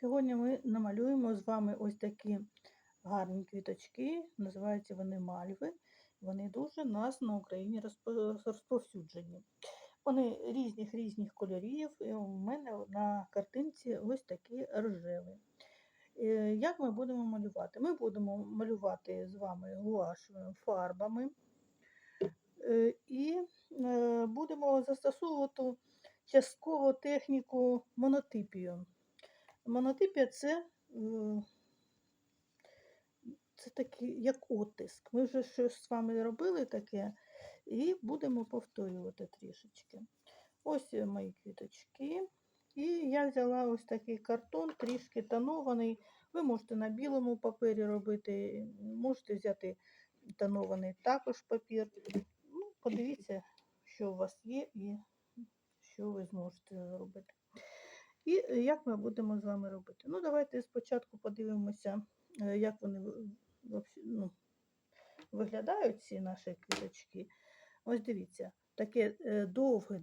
Сьогодні ми намалюємо з вами ось такі гарні квіточки. Називаються вони мальви. Вони дуже нас на Україні розповсюджені. Вони різних різних кольорів. І у мене на картинці ось такі рожеві. Е, Як ми будемо малювати? Ми будемо малювати з вами гуашевими фарбами Е, і е, будемо застосовувати частково техніку монотипію. Монотипія це, е, це такий як оттиск. Ми вже щось з вами робили таке, і будемо повторювати трішечки. Ось е, мої квіточки. І я взяла ось такий картон, трішки тонований. Ви можете на білому папері робити, можете взяти тонований також папір. Ну, подивіться, що у вас є і що ви зможете зробити. І е, як ми будемо з вами робити? Ну, давайте спочатку подивимося, е, як вони ну, виглядають, ці наші квіточки. Ось дивіться, таке е, довге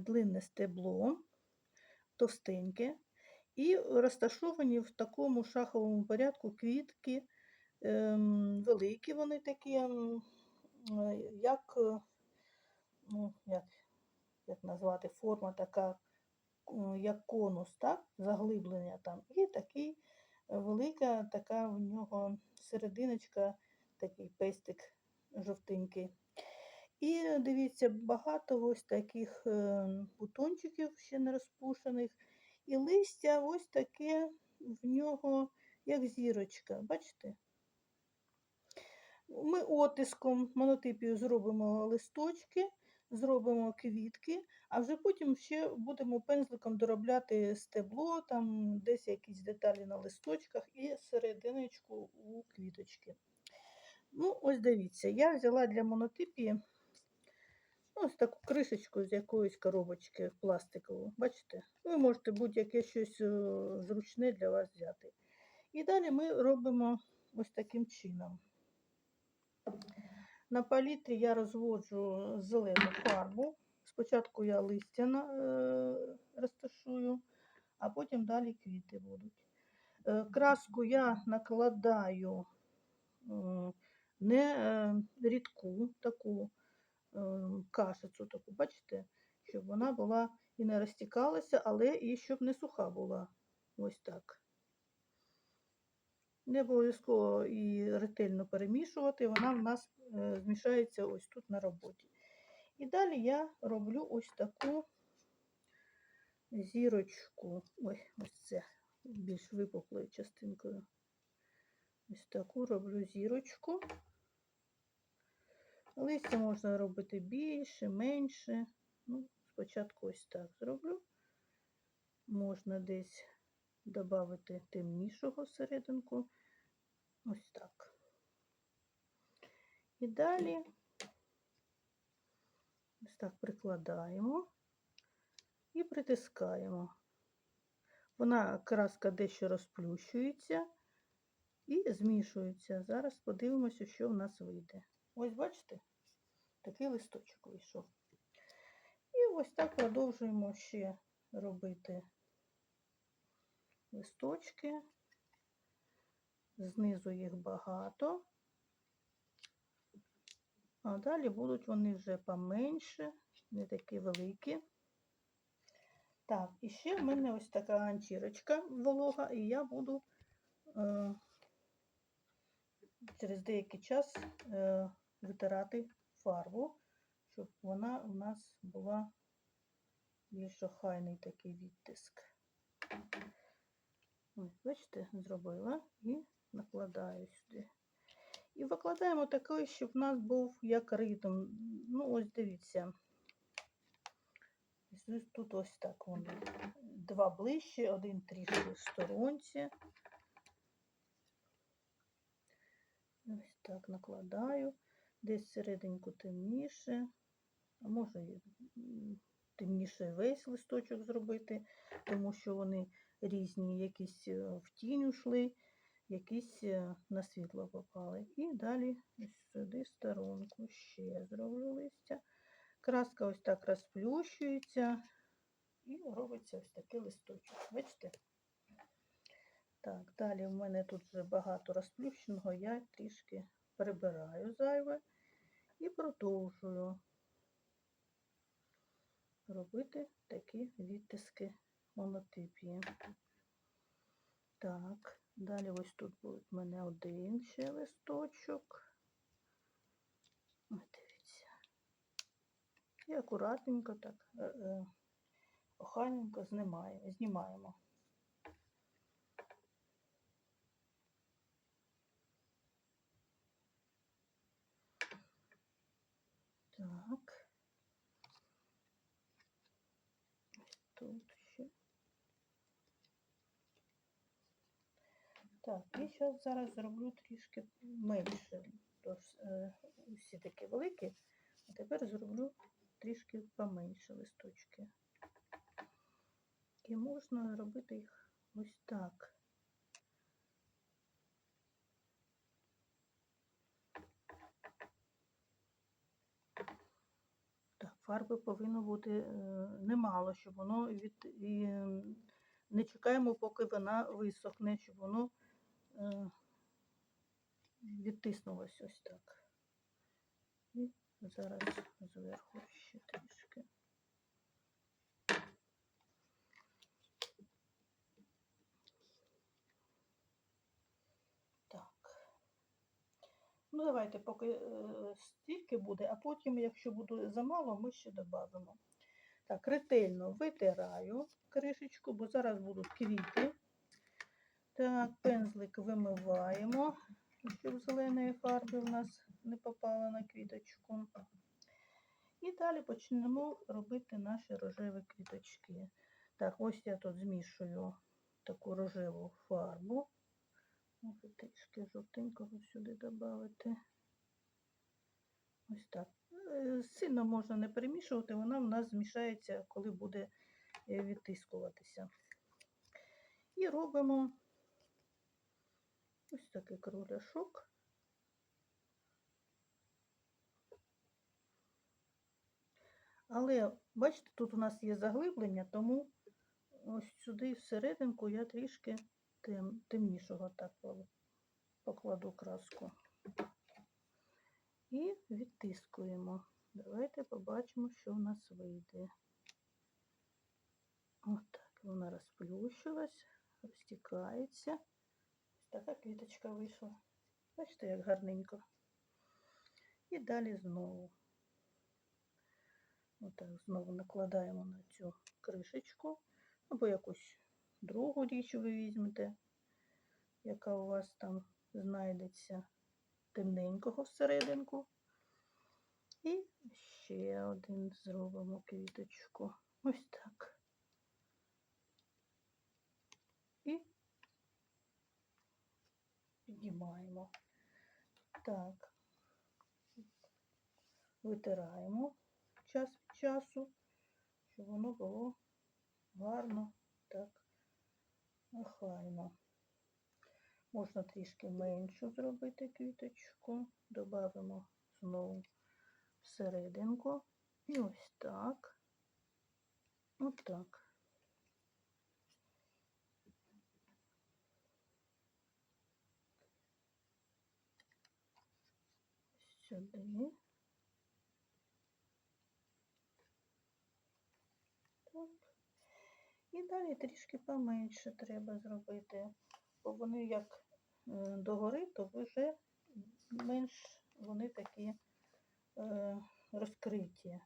длинне стебло, товстеньке, і розташовані в такому шаховому порядку квітки, ем, великі вони такі, ем, як, ну, як, як назвати, форма така як конус, так? заглиблення там. І такий е, велика, така в нього серединочка, такий пестик жовтенький. І дивіться, багато ось таких е, бутончиків ще не розпушених. І листя ось таке в нього, як зірочка. Бачите? Ми отиском монотипію зробимо листочки, зробимо квітки, а вже потім ще будемо пензликом доробляти стебло, там десь якісь деталі на листочках і серединочку у квіточки. Ну, ось дивіться, я взяла для монотипії ось таку кришечку з якоїсь коробочки пластикову. Бачите? Ви можете будь-яке щось е, зручне для вас взяти. І далі ми робимо ось таким чином. На палітрі я розводжу зелену фарбу. Спочатку я листя е, розташую, а потім далі квіти будуть. Е, Краску я накладаю м, не е, рідку, таку е, кашицю, таку, бачите, щоб вона була і не розтікалася, але і щоб не суха була. Ось так. Не обов'язково і ретельно перемішувати, вона в нас е, змішається ось тут на роботі. І далі я роблю ось таку зірочку. Ой, ось це більш випуклою частинкою. Ось таку роблю зірочку. Листя можна робити більше, менше. Ну, спочатку ось так зроблю. Можна десь додати темнішого серединку. Ось так. І далі ось так прикладаємо і притискаємо. Вона краска дещо розплющується і змішується. Зараз подивимося, що в нас вийде. Ось бачите, такий листочок вийшов. І ось так продовжуємо ще робити листочки. Знизу їх багато. А далі будуть вони вже поменше, не такі великі. Так, і ще в мене ось така ганчірочка волога, і я буду е, через деякий час е, витирати фарбу, щоб вона у нас була більш охайний такий відтиск. Ось, бачите, зробила і накладаю сюди. І викладаємо такий, щоб в нас був як ритм. Ну, ось дивіться. Тут ось так вони. Два ближче, один трішки в сторонці. Ось так накладаю. Десь серединку темніше. А може темніше весь листочок зробити, тому що вони різні, якісь е, в тінь ушли, якісь е, на світло попали. І далі сюди сторонку ще зроблю листя. Краска ось так розплющується і робиться ось такий листочок. Бачите? Так, далі в мене тут вже багато розплющеного, я трішки прибираю зайве і продовжую робити такі відтиски монотипії. Так, далі ось тут буде в мене один ще листочок. Ось дивіться. І акуратненько так, е, е, охайненько знімає, знімаємо. Так. Тут ще. Так, і зараз зараз зроблю трішки менше. Тож е, всі такі великі, а тепер зроблю трішки поменше листочки. І можна робити їх ось так. Так, фарби повинно бути е, немало, щоб воно від і не чекаємо, поки вона висохне, щоб воно відтиснулось ось так. І зараз зверху ще трішки. Так. Ну, давайте, поки е, стільки буде, а потім, якщо буде замало, ми ще додамо. Так, ретельно витираю кришечку, бо зараз будуть квіти. Так, пензлик вимиваємо, щоб зеленої фарби в нас не попало на квіточку. І далі почнемо робити наші рожеві квіточки. Так, ось я тут змішую таку рожеву фарбу. Можу трішки жовтенького сюди додати. Ось так. Е, Сильно можна не перемішувати, вона в нас змішається, коли буде е, відтискуватися. І робимо ось такий кругляшок. Але, бачите, тут у нас є заглиблення, тому ось сюди всерединку я трішки тем, темнішого так покладу краску. І відтискуємо. Давайте побачимо, що в нас вийде. Отак, вона розплющилась, розтікається. Така квіточка вийшла. Бачите, як гарненько. І далі знову. Отак, знову накладаємо на цю кришечку, або якусь другу річ ви візьмете, яка у вас там знайдеться темненького всерединку. І ще один зробимо квіточку. Ось так. І піднімаємо. Так, витираємо час від часу, щоб воно було гарно так охайно. Можна трішки меншу зробити квіточку, додамо знову всерединку. І ось так. Отак. Сюди. Так. І далі трішки поменше треба зробити, бо вони як е, догори, то вже менш вони такі е, розкриті.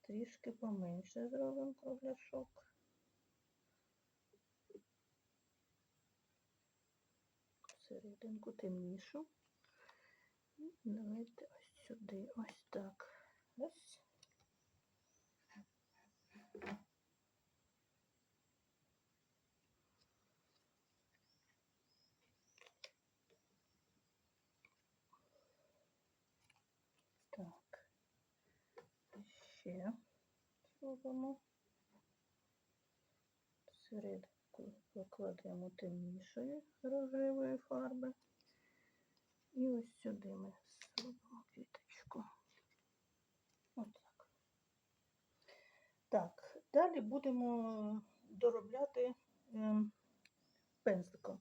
Трішки поменше зробимо кругляшок. Серединку темнішу. Давайте ось сюди, ось так. Ось. Так, ще зробимо. Серединку покладемо темнішої рожевої фарби. Ось сюди ми зробимо квіточку. Отак. Так, далі будемо доробляти ем, пензликом.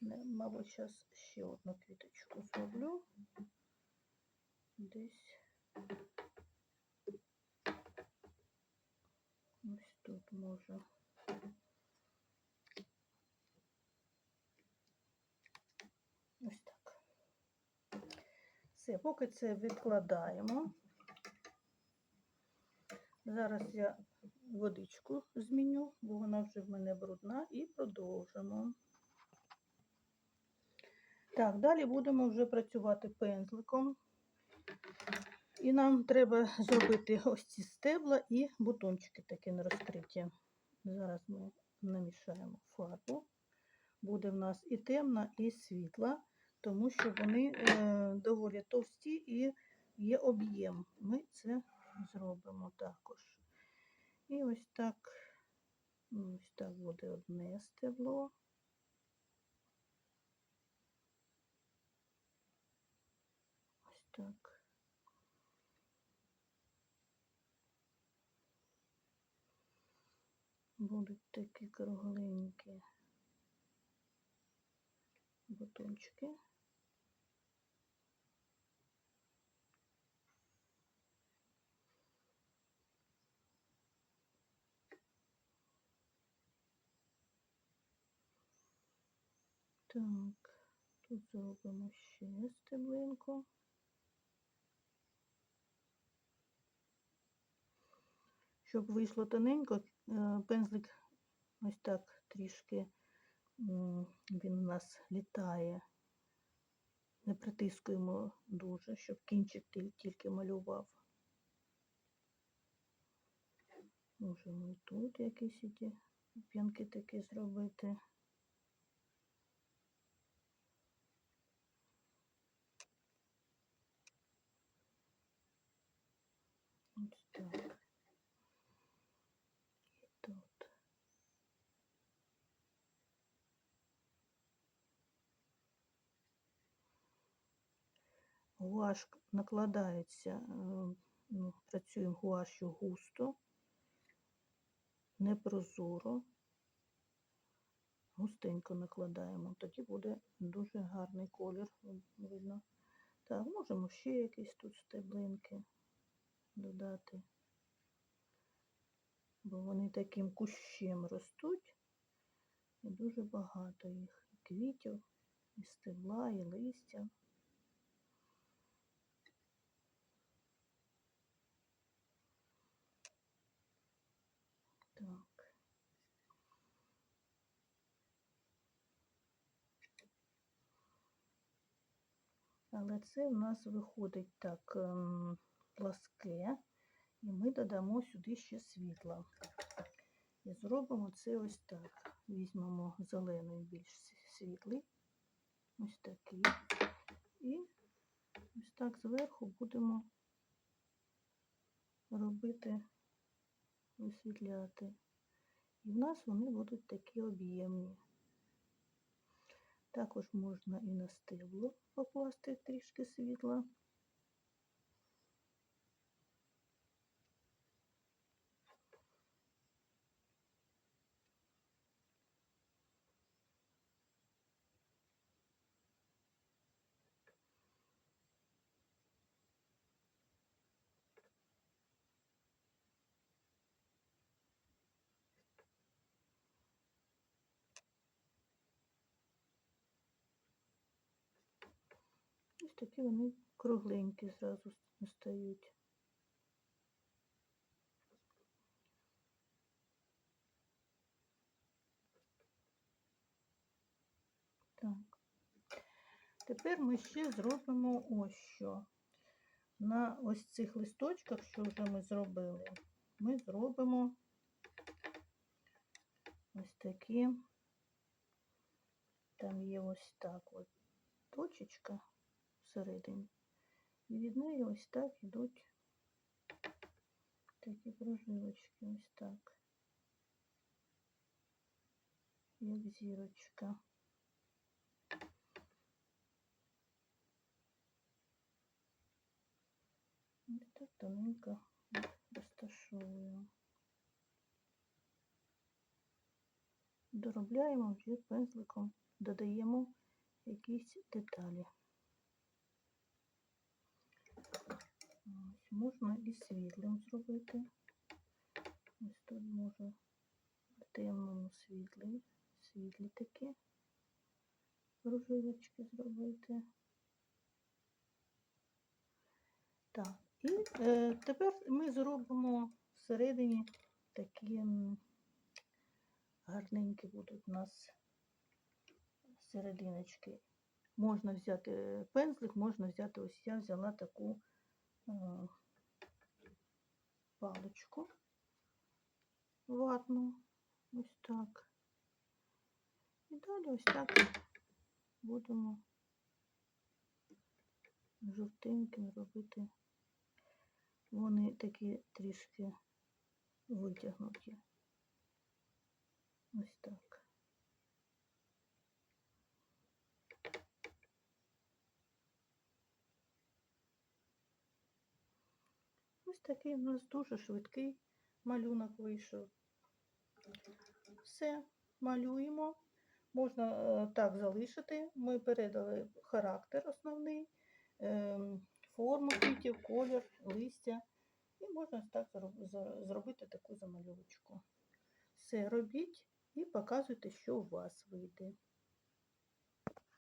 Мабуть, зараз ще одну квіточку зроблю. Десь. Ось тут може. Ось так. Все, поки це відкладаємо. Зараз я водичку зміню, бо вона вже в мене брудна, і продовжимо. Так, далі будемо вже працювати пензликом. І нам треба зробити ось ці стебла і бутончики такі не розкриті. Зараз ми намішаємо фарбу. Буде в нас і темна, і світла, тому що вони е, доволі товсті і є об'єм. Ми це зробимо також. І ось так, ну, ось так буде одне стебло. Ось так. Будуть такі кругленькі бутончики. Так, тут зробимо ще стеблинку. Щоб вийшло тоненько, е, пензлик ось так трішки він у нас літає. Не притискуємо дуже, щоб кінчик тільки малював. Можемо і тут якісь п'янки такі зробити. Ось так. І тут. Гуаш накладається, е, ну, працюємо гуашю густо, не прозоро. Густенько накладаємо, тоді буде дуже гарний колір видно. Так, можемо ще якісь тут стеблинки додати, бо вони таким кущем ростуть, і дуже багато їх і квітів, і стебла, і листя. Так. Але це в нас виходить так ем, пласке, і ми додамо сюди ще світла. І зробимо це ось так. Візьмемо зелений більш світлий, ось такий. І ось так зверху будемо робити, висвітляти. І в нас вони будуть такі об'ємні. Також можна і на стебло покласти трішки світла. Такі вони кругленькі зразу стають. Так. Тепер ми ще зробимо ось що. На ось цих листочках, що вже ми зробили, ми зробимо ось такі. Там є ось так от точечка всередині. І від неї ось так йдуть такі прожилочки, ось так. Як зірочка. Ось так тоненько розташовую. доробляємо вже пензликом, додаємо якісь деталі. Ось, можна і світлим зробити. Ось тут можу в темному світлі, світлі такі круживочки зробити. Так, і е, тепер ми зробимо всередині такі гарненькі будуть у нас серединочки. Можна взяти пензлик, можна взяти, ось я взяла таку е, паличку ватну, ось так. І далі ось так будемо жовтеньким робити. Вони такі трішки витягнуті. Ось так. Ось такий у нас дуже швидкий малюнок вийшов. Все, малюємо. Можна е, так залишити. Ми передали характер основний, ем, форму квітів, колір, листя. І можна так зробити таку замальовочку. Все робіть і показуйте, що у вас вийде.